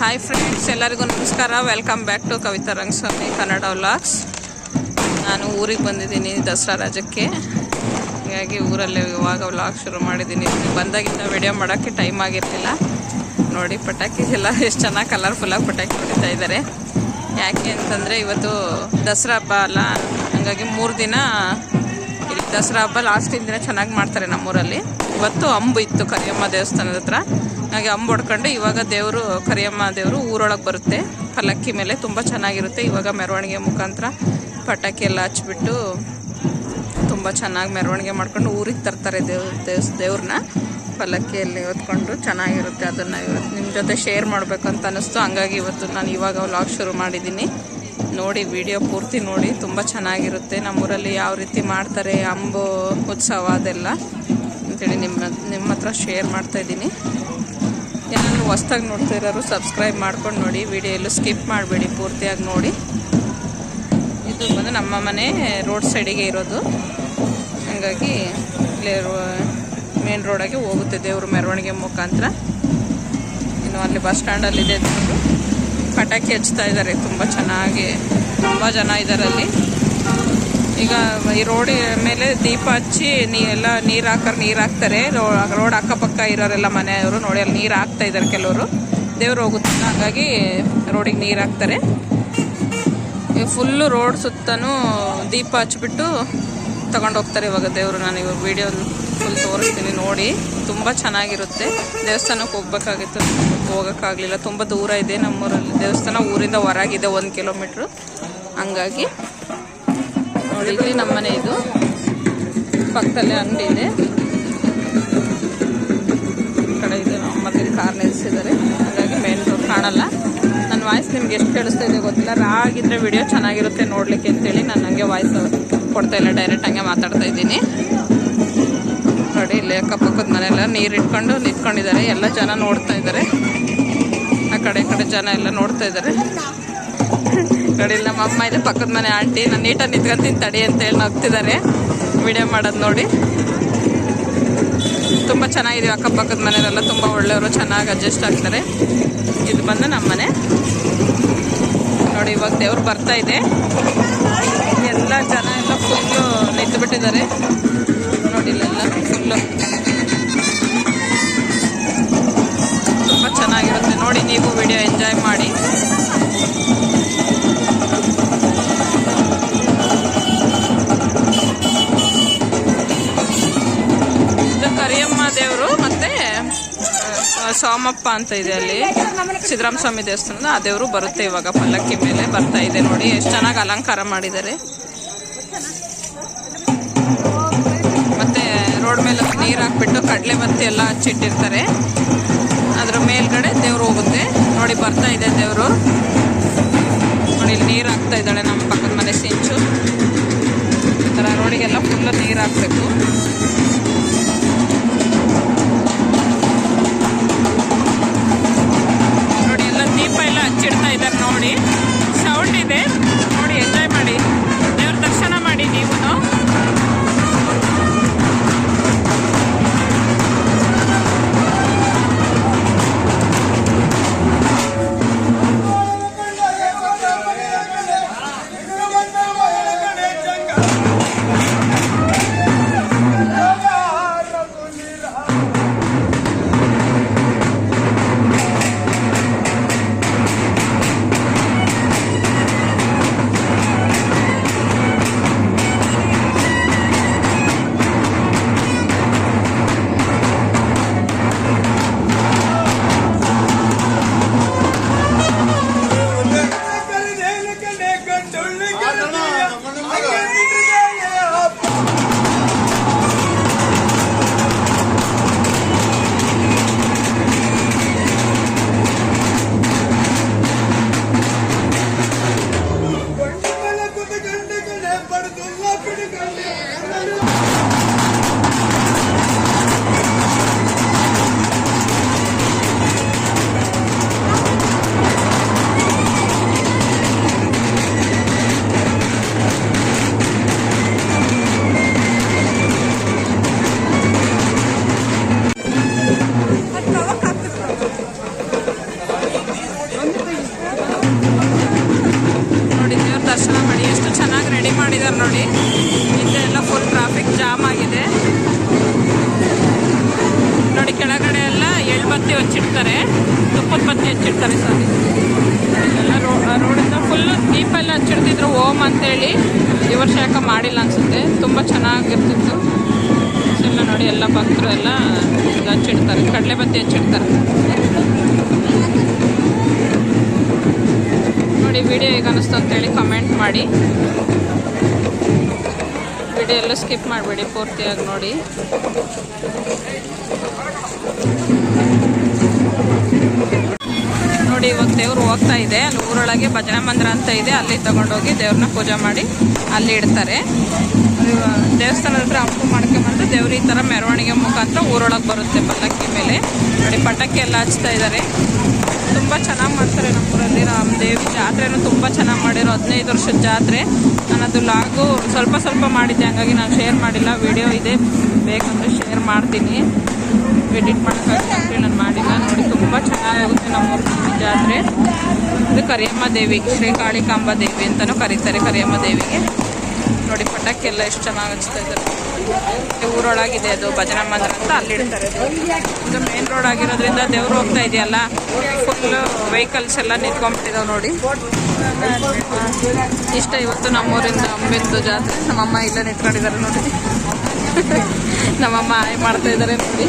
Hi friends ಎಲ್ಲರಿಗೂ ನಮಸ್ಕಾರ. Welcome back to Kavitha Rangaswamy Kannada vlogs ನಾನು ಊರಿಗೆ ಬಂದಿದ್ದೀನಿ ದಸರಾ ರಾಜಕ್ಕೆ. ಹೀಗಾಗಿ ಊರಲ್ಲೇ ಇವಾಗ ವ್ಲಾಗ್ ಶುರು ಮಾಡಿದ್ದೀನಿ. ಬಂದಾಗಿಂದ ವಿಡಿಯೋ ಮಾಡೋಕ್ಕೆ ಟೈಮ್ ಆಗಿರಲಿಲ್ಲ. ನೋಡಿ ಪಟಾಕಿ ಎಲ್ಲ ಎಷ್ಟು ಚೆನ್ನಾಗಿ ಕಲರ್ಫುಲ್ಲಾಗಿ ಪಟಾಕಿ ಹೊಡಿತಾ ಇದ್ದಾರೆ ಯಾಕೆ ಅಂತಂದರೆ ಇವತ್ತು ದಸರಾ ಹಬ್ಬ ಅಲ್ಲ. ಹಾಗಾಗಿ ಮೂರು ದಿನ ದಸರಾ ಹಬ್ಬ ಲಾಸ್ಟಿನ ದಿನ ಚೆನ್ನಾಗಿ ಮಾಡ್ತಾರೆ ನಮ್ಮೂರಲ್ಲಿ. ಇವತ್ತು ಅಂಬು ಇತ್ತು ಕರಿಯಮ್ಮ ದೇವಸ್ಥಾನದ ಹತ್ರ. ಹಾಗೆ ಅಂಬು ಹೊಡ್ಕೊಂಡು ಇವಾಗ ದೇವರು, ಕರಿಯಮ್ಮ ದೇವರು ಊರೊಳಗೆ ಬರುತ್ತೆ. ಪಲ್ಲಕ್ಕಿ ಮೇಲೆ ತುಂಬ ಚೆನ್ನಾಗಿರುತ್ತೆ. ಇವಾಗ ಮೆರವಣಿಗೆ ಮುಖಾಂತರ ಪಟಾಕಿ ಎಲ್ಲ ಹಚ್ಬಿಟ್ಟು ತುಂಬ ಚೆನ್ನಾಗಿ ಮೆರವಣಿಗೆ ಮಾಡ್ಕೊಂಡು ಊರಿಗೆ ತರ್ತಾರೆ ದೇವ್ ದೇವ್ ದೇವ್ರನ್ನ ಪಲ್ಲಕ್ಕಿಯಲ್ಲಿ ಹೊತ್ಕೊಂಡು ಚೆನ್ನಾಗಿರುತ್ತೆ ಅದನ್ನು ಇವತ್ತು. ನಿಮ್ಮ ಜೊತೆ ಶೇರ್ ಮಾಡಬೇಕು ಅಂತ ಅನ್ನಿಸ್ತು ಹಂಗಾಗಿ ಇವತ್ತು ನಾನು ಇವಾಗ ವ್ಲಾಗ್ ಶುರು ಮಾಡಿದ್ದೀನಿ ನೋಡಿ ವಿಡಿಯೋ ಪೂರ್ತಿ ನೋಡಿ. ತುಂಬ ಚೆನ್ನಾಗಿರುತ್ತೆ. ನಮ್ಮೂರಲ್ಲಿ ಯಾವ ರೀತಿ ಮಾಡ್ತಾರೆ, ಅಂಬು ಉತ್ಸವ ಅದೆಲ್ಲ ಅಂತೇಳಿ ನಿಮ್ಮ ನಿಮ್ಮ ಹತ್ರ ಶೇರ್ ಮಾಡ್ತಾಯಿದ್ದೀನಿ ಏನಾದರೂ ಹೊಸ್ದಾಗಿ ನೋಡ್ತಾ ಇರೋರು ಸಬ್ಸ್ಕ್ರೈಬ್ ಮಾಡ್ಕೊಂಡು ನೋಡಿ. ವಿಡಿಯೋ ಎಲ್ಲೂ ಸ್ಕಿಪ್ ಮಾಡಬೇಡಿ, ಪೂರ್ತಿಯಾಗಿ ನೋಡಿ. ಇದು ಬಂದು ನಮ್ಮ ಮನೆ ರೋಡ್ ಸೈಡಿಗೆ ಇರೋದು. ಹಾಗಾಗಿ ಇಲ್ಲೇ ಮೇನ್ ರೋಡಾಗೆ ಹೋಗುತ್ತೆ ದೇವ್ರ ಮೆರವಣಿಗೆ ಮುಖಾಂತರ. ಇನ್ನು ಅಲ್ಲಿ ಬಸ್ ಸ್ಟ್ಯಾಂಡಲ್ಲಿದೆ ಪಟಾಕಿ ಹಚ್ತಾ ಇದ್ದಾರೆ. ತುಂಬ ಚೆನ್ನಾಗಿ ತುಂಬ ಜನ ಇದ್ದಾರೆ ಅಲ್ಲಿ ಈಗ ಈ ರೋಡ್ ಮೇಲೆ ದೀಪ ಹಚ್ಚಿ ನೀ ಎಲ್ಲ ನೀರು ಹಾಕರ್ ನೀರು ಹಾಕ್ತಾರೆ. ರೋಡ್ ಅಕ್ಕಪಕ್ಕ ಇರೋರೆಲ್ಲ ಮನೆಯವರು ನೋಡಿ ಅಲ್ಲಿ ನೀರು ಹಾಕ್ತಾ ಇದ್ದಾರೆ ಕೆಲವರು. ದೇವ್ರು ಹೋಗುತ್ತೆ. ಹಾಗಾಗಿ ರೋಡಿಗೆ ನೀರು ಹಾಕ್ತಾರೆ. ಫುಲ್ಲು ರೋಡ್ ಸುತ್ತನೂ ದೀಪ ಹಚ್ಬಿಟ್ಟು ಹೋಗ್ತಾರೆ ಇವಾಗ ದೇವರು. ನಾನು ಇವಾಗ ವಿಡಿಯೋ ಫುಲ್ ತೋರಿಸ್ತೀನಿ ನೋಡಿ. ತುಂಬ ಚೆನ್ನಾಗಿರುತ್ತೆ. ದೇವಸ್ಥಾನಕ್ಕೆ ಹೋಗ್ಬೇಕಾಗಿತ್ತು. ಹೋಗೋಕ್ಕಾಗಲಿಲ್ಲ. ತುಂಬ ದೂರ ಇದೆ ನಮ್ಮೂರಲ್ಲಿ. ದೇವಸ್ಥಾನ ಊರಿಂದ ಹೊರಗಿದೆ ಒಂದು ಕಿಲೋಮೀಟ್ರು. ಹಂಗಾಗಿ ನೋಡಿ ನಮ್ಮ ಮನೆ ಇದು. ಪಕ್ಕದಲ್ಲೇ ಅಂಗಡಿ ಇದೆ. ಕಡೆ ಇದೆ ಮತ್ತೆ ಕಾರ್ ನಿಲ್ಲಿಸಿದ್ದಾರೆ ಹಾಗಾಗಿ ಮೇನ್ ರೋಡ್ ಕಾಣಲ್ಲ. ನನ್ನ ವಾಯ್ಸ್ ನಿಮ್ಗೆ ಎಷ್ಟು ಕೇಳಿಸ್ತಾ ಇದೆ ಗೊತ್ತಿಲ್ಲ. ರಾಗಿದ್ರೆ ವಿಡಿಯೋ ಚೆನ್ನಾಗಿರುತ್ತೆ ನೋಡ್ಲಿಕ್ಕೆ ಅಂತೇಳಿ ನಾನು ಹಂಗೆ ವಾಯ್ಸ್ ಕೊಡ್ತಾ ಇಲ್ಲ ಡೈರೆಕ್ಟ್ ಹಂಗೆ ಮಾತಾಡ್ತಾ ಇದ್ದೀನಿ. ನೋಡಿ, ಇಲ್ಲಿ ಅಕ್ಕಪಕ್ಕದ ಮನೆಯೆಲ್ಲ ನೀರು ಇಟ್ಕೊಂಡು ನಿಂತ್ಕೊಂಡಿದ್ದಾರೆ. ಎಲ್ಲ ಜನ ನೋಡ್ತಾ ಇದ್ದಾರೆ. ಕಡೆ ಕಡೆ ಜನ ಎಲ್ಲ ನೋಡ್ತಾ ಇದ್ದಾರೆ ಕಡೆ ನಮ್ಮ ಅಮ್ಮ ಇದೆ, ಪಕ್ಕದ ಮನೆ ಆಂಟಿ. ನಾನು ನೀಟಾಗಿ ನಿಂತ್ಕೊಂತೀನಿ, ತಡಿ ಅಂತ ಹೇಳಿ ನಗ್ತಿದ್ದಾರೆ. ವಿಡಿಯೋ ಮಾಡೋದು ನೋಡಿ. ತುಂಬ ಚೆನ್ನಾಗಿದೆ, ಅಕ್ಕಪಕ್ಕದ ಮನೆಯವರೆಲ್ಲ ತುಂಬ ಒಳ್ಳೆಯವರು, ಚೆನ್ನಾಗಿ ಅಡ್ಜಸ್ಟ್ ಆಗ್ತಾರೆ. ಇದು ಬಂದು ನಮ್ಮ ಮನೆ. ನೋಡಿ, ಇವಾಗ ದೇವ್ರು ಬರ್ತಾ ಇದೆ. ಎಲ್ಲ ಜನ ಎಲ್ಲ ಫುಲ್ಲು ನಿಂತು ಬಿಟ್ಟಿದ್ದಾರೆ ನೋಡಿ, ಇಲ್ಲೆಲ್ಲ ಫುಲ್ಲು ನೀವು ವಿಡಿಯೋ ಎಂಜಾಯ್ ಮಾಡಿ. ಕರಿಯಮ್ಮ ದೇವರು ಮತ್ತೆ ಸೋಮಪ್ಪ ಅಂತ ಇದೆ ಅಲ್ಲಿ. ಸಿದ್ದರಾಮ ಸ್ವಾಮಿ ದೇವಸ್ಥಾನದ ಆ ದೇವರು ಬರುತ್ತೆ ಇವಾಗ ಪಲ್ಲಕ್ಕಿ ಮೇಲೆ, ಬರ್ತಾ ಇದೆ ನೋಡಿ. ಎಷ್ಟು ಚೆನ್ನಾಗಿ ಅಲಂಕಾರ ಮಾಡಿದ್ದಾರೆ. ಮತ್ತೆ ರೋಡ್ ಮೇಲೆ ನೀರು ಹಾಕ್ಬಿಟ್ಟು ಕಡಲೆ ಬತ್ತಿ ಎಲ್ಲ ಹಚ್ಚಿಟ್ಟಿರ್ತಾರೆ. ಅದ್ರ ಮೇಲ್ಗಡೆ ದೇವ್ರು ಹೋಗುತ್ತೆ. ನೋಡಿ ಬರ್ತಾ ಇದೆ ದೇವರು. ನೋಡಿ ಇಲ್ಲಿ ನೀರು ಹಾಕ್ತಾ ಇದ್ದಾಳೆ. ನೋಡಿ ದೇವ್ರ ದರ್ಶನ ಮಾಡಿ ಎಷ್ಟು ಚೆನ್ನಾಗಿ ರೆಡಿ ಮಾಡಿದಾರೆ ನೋಡಿ ಹಚ್ಚಿಡ್ತಾರೆ ತುಪ್ಪದ ಬತ್ತಿ ಹಚ್ಚಿಡ್ತಾರೆ ಸಾರಿ. ಎಲ್ಲ ರೋಡಿಂದ ಫುಲ್ ದೀಪ ಎಲ್ಲ ಹಚ್ಚಿಡ್ತಿದ್ರು ಓಮ್ ಅಂತೇಳಿ. ಈ ವರ್ಷ ಯಾಕೆ ಮಾಡಿಲ್ಲ ಅನ್ಸುತ್ತೆ. ತುಂಬ ಚೆನ್ನಾಗಿರ್ತಿತ್ತು. ಎಲ್ಲ ನೋಡಿ, ಎಲ್ಲ ಭಕ್ತರು ಎಲ್ಲ ಹಚ್ಚಿಡ್ತಾರೆ. ಕಡಲೆ ಬತ್ತಿ ಹಚ್ಚಿಡ್ತಾರೆ. ನೋಡಿ ವಿಡಿಯೋ ಹೇಗೆ ಅನಿಸ್ತು ಅಂತೇಳಿ ಕಮೆಂಟ್ ಮಾಡಿ. ವಿಡಿಯೋ ಎಲ್ಲ ಸ್ಕಿಪ್ ಮಾಡಬೇಡಿ, ಪೂರ್ತಿಯಾಗಿ ನೋಡಿ. ನೋಡಿ, ಇವಾಗ ದೇವ್ರು ಹೋಗ್ತಾ ಇದೆ. ಅಲ್ಲಿ ಊರೊಳಗೆ ಭಜನಾ ಮಂದಿರ ಅಂತ ಇದೆ. ಅಲ್ಲಿ ತಗೊಂಡೋಗಿ ದೇವ್ರನ್ನ ಪೂಜೆ ಮಾಡಿ ಅಲ್ಲಿ ಇಡ್ತಾರೆ. ದೇವಸ್ಥಾನ ದೇವಸ್ಥಾನದ ಹತ್ರ ಅಪ್ಪು ಮಾಡ್ಕೊಂಬಂದು ದೇವ್ರ ಈ ಥರ ಮೆರವಣಿಗೆ ಮುಖಾಂತರ ಊರೊಳಗೆ ಬರುತ್ತೆ ಪಲ್ಲಕ್ಕಿ ಮೇಲೆ. ನೋಡಿ, ಪಟಾಕಿ ಎಲ್ಲ ಹಚ್ತಾ ಇದ್ದಾರೆ ತುಂಬ ಚೆನ್ನಾಗಿ ಮಾಡ್ತಾರೆ ನಮ್ಮೂರಲ್ಲಿ ರಾಮದೇವಿ. ಜಾತ್ರೆನೂ ತುಂಬ ಚೆನ್ನಾಗಿ ಮಾಡಿರೋ ಹದಿನೈದು ವರ್ಷದ ಜಾತ್ರೆ. ನಾನು ಅದು ಲಾಗು ಸ್ವಲ್ಪ ಸ್ವಲ್ಪ ಮಾಡಿದ್ದೆ. ಹಂಗಾಗಿ ನಾನು ಶೇರ್ ಮಾಡಿಲ್ಲ. ವಿಡಿಯೋ ಇದೆ. ಬೇಕಂದ್ರೆ ಶೇರ್ ಮಾಡ್ತೀನಿ. ಎಡಿಟ್ ಮಾಡೋಕ್ಕಾಗಿ ನಾನು ಮಾಡಿಲ್ಲ. ನೋಡಿ ತುಂಬ ಚೆನ್ನಾಗಾಗುತ್ತೆ ನಮ್ಮ ಜಾತ್ರೆ ಇದು ಕರಿಯಮ್ಮ ದೇವಿ, ಶ್ರೀ ಕಾಳಿಕಾಂಬ ದೇವಿ ಅಂತಲೂ ಕರೀತಾರೆ ಕರಿಯಮ್ಮ ದೇವಿಗೆ. ನೋಡಿ ಪಟಾಕಿ ಎಲ್ಲ ಎಷ್ಟು ಚೆನ್ನಾಗಿ ಹಚ್ತಾ ಇದ್ದಾರೆ. ಇದು ಊರೊಳಗಿದೆ ಅದು ಭಜನಾ ಮಂದಿರ ಅಂತ ಅಲ್ಲಿ ಇಡ್ತಾರೆ ಇದು ಮೇನ್ ರೋಡ್ ಆಗಿರೋದ್ರಿಂದ ದೇವ್ರು ಹೋಗ್ತಾ ಇದೆಯಲ್ಲ ಫುಲ್ ವೆಹಿಕಲ್ಸ್ ಎಲ್ಲ ನಿಂತ್ಕೊಂಡ್ಬಿಟ್ಟಿದಾವೆ ನೋಡಿ. ಇಷ್ಟ ಇವತ್ತು ನಮ್ಮೂರಿಂದ ಅಂಬಿಂದು ಜಾತ್ರೆ. ನಮ್ಮಮ್ಮ ಇಲ್ಲೇ ನಿಂತ್ಕೊಂಡಿದ್ದಾರೆ ನೋಡಿ. ನಮ್ಮಮ್ಮ ಆಯ್ ಮಾಡ್ತಾ ಇದ್ದಾರೆ ನೋಡಿ.